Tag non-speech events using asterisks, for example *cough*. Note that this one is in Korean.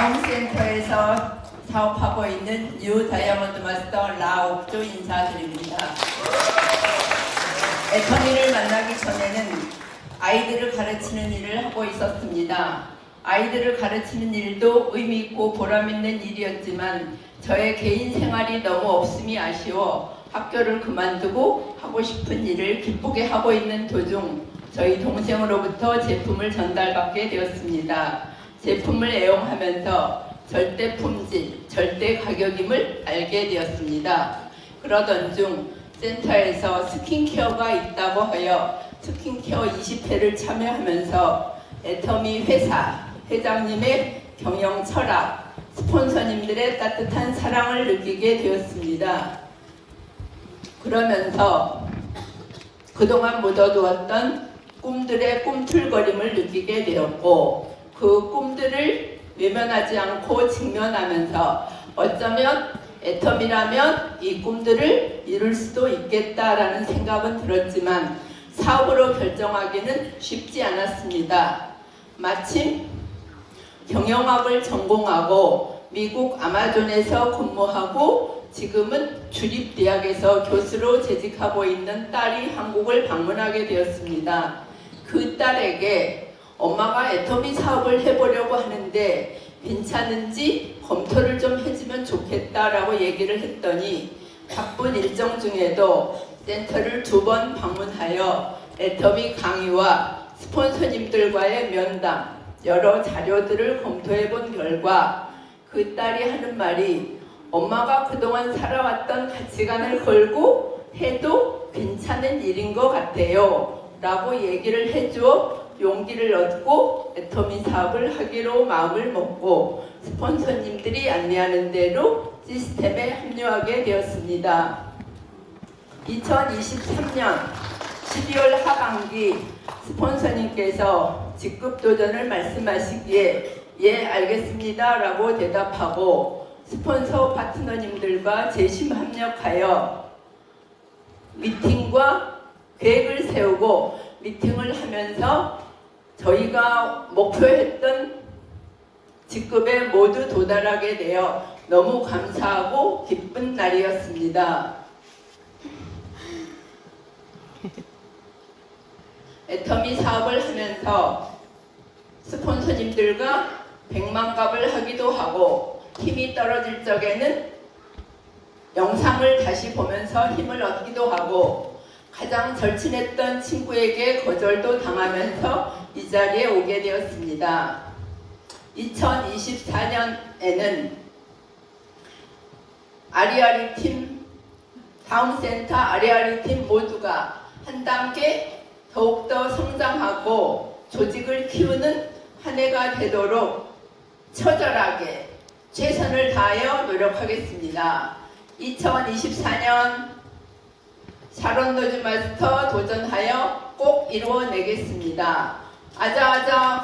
다운센터에서 사업하고 있는 뉴 다이아몬드 마스터 라옥조 인사드립니다. 애터미를 만나기 전에는 아이들을 가르치는 일을 하고 있었습니다. 아이들을 가르치는 일도 의미 있고 보람 있는 일이었지만 저의 개인 생활이 너무 없음이 아쉬워 학교를 그만두고 하고 싶은 일을 기쁘게 하고 있는 도중 저희 동생으로부터 제품을 전달받게 되었습니다. 제품을 애용하면서 절대 품질, 절대 가격임을 알게 되었습니다. 그러던 중 센터에서 스킨케어가 있다고 하여 스킨케어 20회를 참여하면서 애터미 회사 회장님의 경영 철학, 스폰서님들의 따뜻한 사랑을 느끼게 되었습니다. 그러면서 그동안 묻어두었던 꿈들의 꿈틀거림을 느끼게 되었고 그 꿈들을 외면하지 않고 직면하면서 어쩌면 애텀이라면 이 꿈들을 이룰 수도 있겠다라는 생각은 들었지만 사업으로 결정하기는 쉽지 않았습니다. 마침 경영학을 전공하고 미국 아마존에서 근무하고 지금은 주립대학에서 교수로 재직하고 있는 딸이 한국을 방문하게 되었습니다. 그 딸에게 엄마가 애터미 사업을 해보려고 하는데 괜찮은지 검토를 좀 해주면 좋겠다라고 얘기를 했더니 바쁜 일정 중에도 센터를 두 번 방문하여 애터미 강의와 스폰서님들과의 면담, 여러 자료들을 검토해 본 결과 그 딸이 하는 말이 엄마가 그동안 살아왔던 가치관을 걸고 해도 괜찮은 일인 것 같아요. 라고 얘기를 해주어 용기를 얻고 애터미 사업을 하기로 마음을 먹고 스폰서님들이 안내하는 대로 시스템에 합류하게 되었습니다. 2023년 12월 하반기 스폰서님께서 직급 도전을 말씀하시기에 예 알겠습니다 라고 대답하고 스폰서 파트너님들과 재심 합력하여 미팅과 계획을 세우고 미팅을 하면서 저희가 목표했던 직급에 모두 도달하게 되어 너무 감사하고 기쁜 날이었습니다. *laughs* 애터미 사업을 하면서 스폰서님들과 백만값을 하기도 하고 힘이 떨어질 적에는 영상을 다시 보면서 힘을 얻기도 하고 가장 절친했던 친구에게 거절도 당하면서 이 자리에 오게 되었습니다. 2024년에는 아리아리 팀, 다음센터 아리아리 팀 모두가 한 단계 더욱더 성장하고 조직을 키우는 한 해가 되도록 처절하게 최선을 다하여 노력하겠습니다. 2024년 샤론 노즈 마스터 도전하여 꼭 이루어내겠습니다. 아자 아자